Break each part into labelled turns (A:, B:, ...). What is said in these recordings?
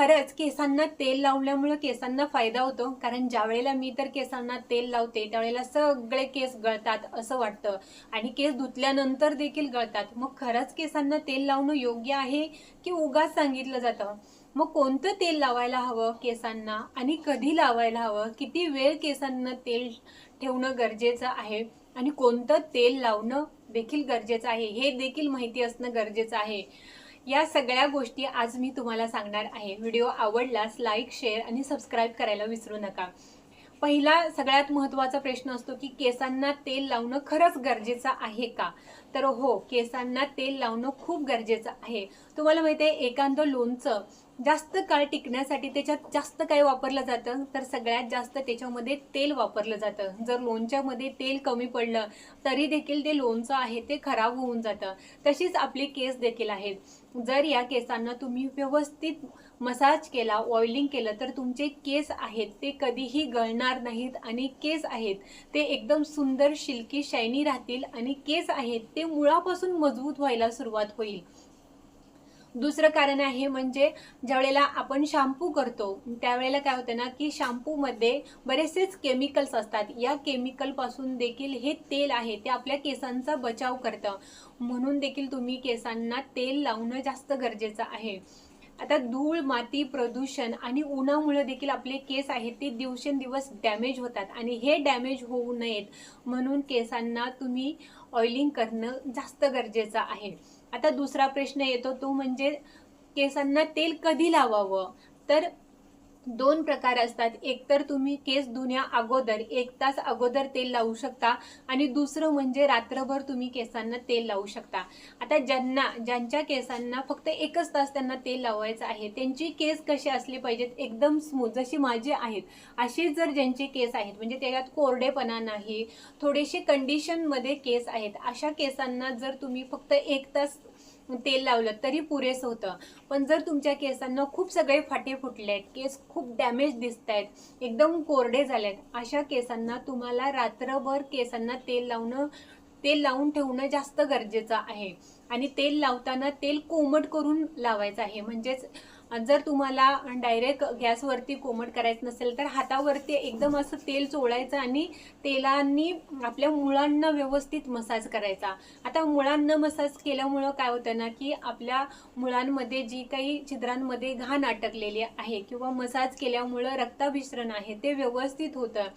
A: खरंच केसांना तेल लावल्यामुळं केसांना फायदा होतो. कारण ज्या वेळेला मी तर केसांना तेल लावते त्यावेळेला सगळे केस गळतात असं वाटतं. आणि केस धुतल्यानंतर देखील गळतात. मग खरंच केसांना तेल लावणं योग्य आहे की उगाच सांगितलं जातं? मग कोणतं तेल लावायला हवं केसांना? आणि कधी लावायला हवं? किती वेळ केसांना तेल ठेवणं गरजेचं आहे? आणि कोणतं तेल लावणं देखील गरजेचं आहे? हे देखील माहिती असणं गरजेचं आहे. या सगळ्या गोष्टी आज मी तुम्हाला सांगणार आहे. व्हिडिओ आवडल्यास लाईक शेअर आणि सबस्क्राईब करायला विसरू नका. पहिला सगळ्यात महत्त्वाचा प्रश्न असतो की केसांना तेल लावणं खरंच गरजेचं आहे का? तर हो केसांना तेल लावणं खूप गरजेचं आहे. तुम्हाला माहिती आहे एखादं लोणचं जास्त काळ टिकण्यासाठी त्याच्यात जास्त काय वापरलं जातं तर सगळ्यात जास्त त्याच्यामध्ये तेल वापरलं जातं. जर लोणच्यामध्ये तेल कमी पडलं तरी देखील ते लोणचं आहे ते खराब होऊन जातं. तशीच आपले केस देखील आहेत. जर या केसांना तुम्ही व्यवस्थित मसाज केला ऑइलिंग केलं तर तुमचे केस आहेत ते कधीही गळणार नाहीत आणि केस आहेत ते एकदम सुंदर शिल्की शायनी राहतील आणि केस आहेत ते मुळापासून मजबूत व्हायला सुरुवात होईल. दुसरं कारण आहे म्हणजे ज्यावेळेला आपण शॅम्पू करतो त्यावेळेला काय होतं ना की शॅम्पूमध्ये बरेचसेच केमिकल्स असतात. या केमिकलपासून देखील हे तेल आहे ते आपल्या केसांचा बचाव करतं. म्हणून देखील तुम्ही केसांना तेल लावणं जास्त गरजेचं आहे. आता धूळ माती प्रदूषण आणि उन्हामुळे देखील आपले केस आहेत ते दिवसेंदिवस डॅमेज होतात आणि हे डॅमेज होऊ नयेत म्हणून केसांना तुम्ही ऑइलिंग करणं जास्त गरजेचं आहे. आता दुसरा प्रश्न येतो तो म्हणजे केसांना तेल कधी लावावं? तर दोन प्रकार असतात. एकतर तुम्ही केस धुण्या अगोदर एक तास अगोदर तेल लावू शकता आणि दुसरं म्हणजे रात्रभर तुम्ही केसांना तेल लावू शकता. आता ज्यांना ज्यांच्या केसांना फक्त एकच तास त्यांना तेल लावायचं आहे त्यांची केस कशी असली पाहिजेत? एकदम स्मूथ जशी माझी आहेत अशी जर ज्यांचे केस आहेत म्हणजे त्याच्यात कोरडेपणा नाही थोडेसे कंडिशनमध्ये केस आहेत अशा केसांना जर तुम्ही फक्त एक तास तेल लावलं तरी पुरेसं होतं. पण जर तुमच्या केसांना खूप सगळे फाटे फुटले आहेत केस खूप डॅमेज दिसत आहेत एकदम कोरडे झाले आहेत अशा केसांना तुम्हाला रात्रभर केसांना तेल लावणं तेल लावून ठेवणं जास्त गरजेचं आहे. आणि तेल लावताना तेल कोमट करून लावायचं आहे. म्हणजेच जर तुम्हाला डायरेक्ट गॅसवरती कोमट करायचं नसेल तर हातावरती एकदम असं तेल चोळायचं आणि तेलांनी आपल्या मुळांना व्यवस्थित मसाज करायचा. आता मुळांना मसाज केल्यामुळं काय होतं ना की आपल्या मुळांमध्ये जी काही छिद्रांमध्ये घाण अटकलेली आहे किंवा मसाज केल्यामुळं रक्ताभिसरण आहे ते व्यवस्थित होतं.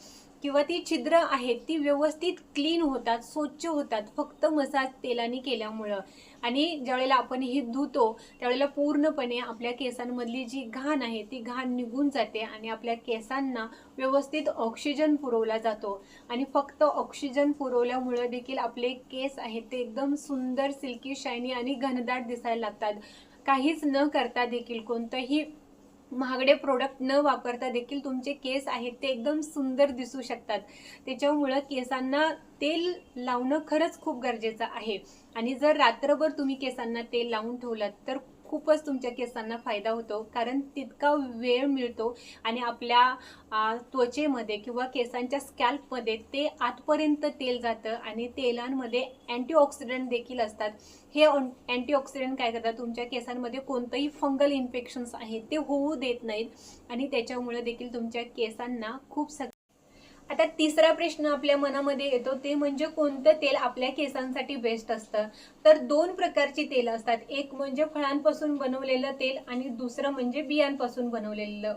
A: किंवा ती छिद्र आहेत ती व्यवस्थित क्लीन होतात स्वच्छ होतात फक्त मसाज तेलाने केल्यामुळं. आणि ज्यावेळेला आपण ही धुतो त्यावेळेला पूर्णपणे आपल्या केसांमधली जी घाण आहे ती घाण निघून जाते आणि आपल्या केसांना व्यवस्थित ऑक्सिजन पुरवला जातो. आणि फक्त ऑक्सिजन पुरवल्यामुळं देखील आपले केस आहेत ते एकदम सुंदर सिल्की शायनी आणि घनदाट दिसायला लागतात. काहीच न करता देखील कोणतंही महागडे प्रोडक्ट न वापरता देखील तुमचे केस आहेत ते एकदम सुंदर दिसू शकतात. त्याच्यामुळं केसांना तेल लावणं खरंच खूप गरजेचं आहे. आणि जर रात्रभर तुम्ही केसांना तेल लावून ठेवलं तर खूपच तुमच्या केसांना फायदा होतो कारण तितका वेळ मिळतो आणि आपल्या त्वचेमध्ये किंवा केसांच्या स्कॅल्पमध्ये ते आतपर्यंत तेल जातं आणि तेलांमध्ये अँटीऑक्सिडंट देखील असतात. हे अँटीऑक्सिडंट काय करतात? तुमच्या केसांमध्ये कोणतंही फंगल इन्फेक्शन्स आहेत ते होऊ देत नाहीत आणि त्याच्यामुळे देखील तुमच्या केसांना खूप सग आता तिसरा प्रश्न आपल्या मनामध्ये येतो ते म्हणजे कोणतं तेल आपल्या केसांसाठी बेस्ट असतं? तर दोन प्रकारची तेल असतात. एक म्हणजे फळांपासून बनवलेलं तेल आणि दुसरं म्हणजे बियांपासून बनवलेलं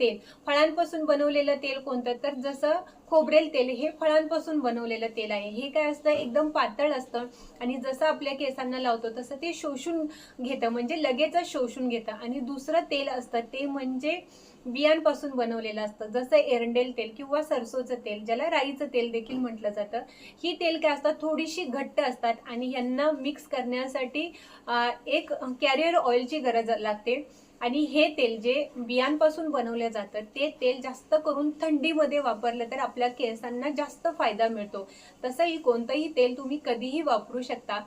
A: तेल. फळांपासून बनवलेलं तेल कोणतं? तर जसं खोबरेल तेल हे फळांपासून बनवलेलं तेल आहे. हे काय असतं? एकदम पातळ असतं आणि जसं आपल्या केसांना लावतो तसं ते शोषून घेतं. म्हणजे लगेचच शोषून घेतं. आणि दुसरं तेल असतं ते म्हणजे बियांपासून बनवलेलं असतं. जसं एरंडेल तेल किंवा सरसोचं तेल ज्याला राईचं तेल देखील म्हटलं जातं. ही तेल काय असतात? थोडीशी घट्ट असतात आणि यांना मिक्स करण्यासाठी एक कॅरियर ऑइलची गरज लागते. आणि हे तेल जे बियांपासून बनवलं जातं ते तेल जास्त करून थंडीमध्ये वापरलं तर आपल्या केसांना जास्त फायदा मिळतो. तसंही कोणतंही तेल तुम्ही कधीही वापरू शकता.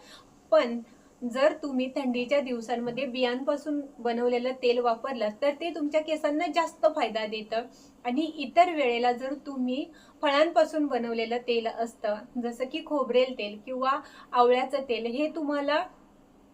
A: पण जर तुम्ही थंडीच्या दिवसांमध्ये बियांपासून बनवलेलं तेल वापरलं तर ते तुमच्या केसांना जास्त फायदा देतं. आणि इतर वेळेला जर तुम्ही फळांपासून बनवलेलं तेल असतं जसं की खोबरेल तेल किंवा आवळ्याचं तेल हे तुम्हाला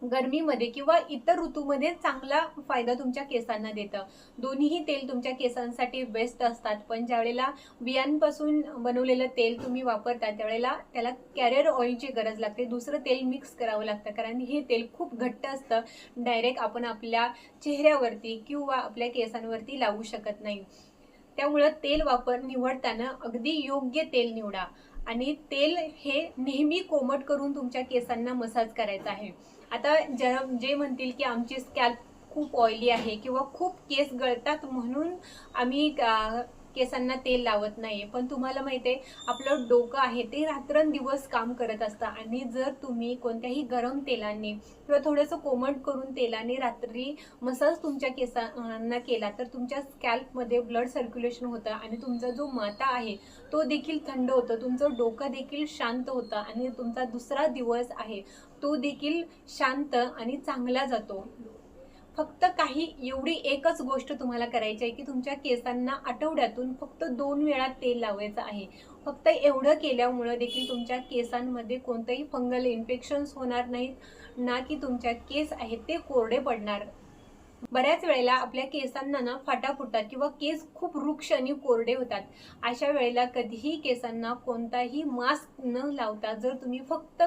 A: गरमीमध्ये किंवा इतर ऋतूमध्ये चांगला फायदा तुमच्या केसांना देतं. दोन्हीही तेल तुमच्या केसांसाठी बेस्ट असतात. पण ज्यावेळेला बियांपासून बनवलेलं तेल तुम्ही वापरता त्यावेळेला त्याला कॅरियर ऑइलची गरज लागते. दुसरं तेल मिक्स करावं लागतं. कारण हे तेल खूप घट्ट असतं. डायरेक्ट आपण आपल्या चेहऱ्यावरती किंवा आपल्या केसांवरती लावू शकत नाही. त्यामुळं तेल वापर निवडताना अगदी योग्य तेल निवडा. आणि तेल हे नेहमी कोमट करून तुमच्या केसांना मसाज करायचा आहे. आता ज्या जे म्हणतील की आमची स्कॅल्प खूप ऑइली आहे किंवा खूप केस गळतात म्हणून आम्ही केसांना तेल लावत नाही पण तुम्हाला माहिती आहे आपलं डोकं आहे ते रात्रंदिवस काम करत असतं. आणि जर तुम्ही कोणत्याही गरम तेलाने किंवा थोडंसं कोमट करून तेलाने रात्री मसाज तुमच्या केसांना केला तर तुमच्या स्कॅल्पमध्ये ब्लड सर्क्युलेशन होतं आणि तुमचा जो माता आहे तो देखील थंड होतो. तुमचं डोकं देखील शांत होतं आणि तुमचा दुसरा दिवस आहे. तो देखील शांत आणि चांगला जातो. फक्त काही एवढी एकच गोष्ट तुम्हाला करायची आहे की तुमच्या केसांना आठवड्यातून फक्त दोन वेळा तेल लावायचं आहे. फक्त एवढं केल्यामुळं देखील तुमच्या केसांमध्ये कोणतंही फंगल इन्फेक्शन्स होणार नाहीत ना की तुमच्या केस आहेत ते कोरडे पडणार. बऱ्याच वेळेला आपल्या केसांना ना फाटा फुटतात किंवा केस खूप वृक्ष आणि कोरडे होतात. अशा वेळेला कधीही केसांना कोणताही मास्क न लावता जर तुम्ही फक्त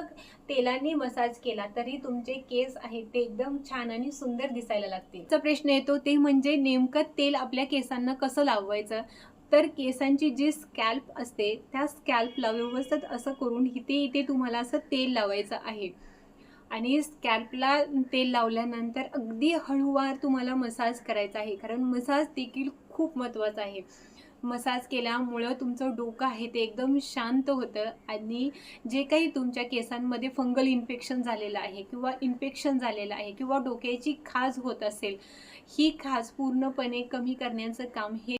A: तेलाने मसाज केला तरी तुमचे केस आहेत ते एकदम छान आणि सुंदर दिसायला लागतील. प्रश्न येतो ते म्हणजे नेमकं तेल आपल्या केसांना कसं लावायचं? तर केसांची जी स्कॅल्प असते त्या स्कॅल्पला व्यवस्थित असं करून इथे इथे तुम्हाला असं तेल लावायचं आहे. आणि स्कॅल्पला तेल लावल्यानंतर अगदी हळूवार तुम्हाला मसाज करायचा आहे. कारण मसाज देखील खूप महत्त्वाचा आहे. मसाज केल्यामुळं तुमचं डोकं आहे ते एकदम शांत होतं आणि जे काही तुमच्या केसांमध्ये फंगल इन्फेक्शन झालेलं आहे किंवा इन्फेक्शन झालेलं आहे किंवा डोक्याची खाज होत असेल ही खाज पूर्णपणे कमी करण्याचं काम हे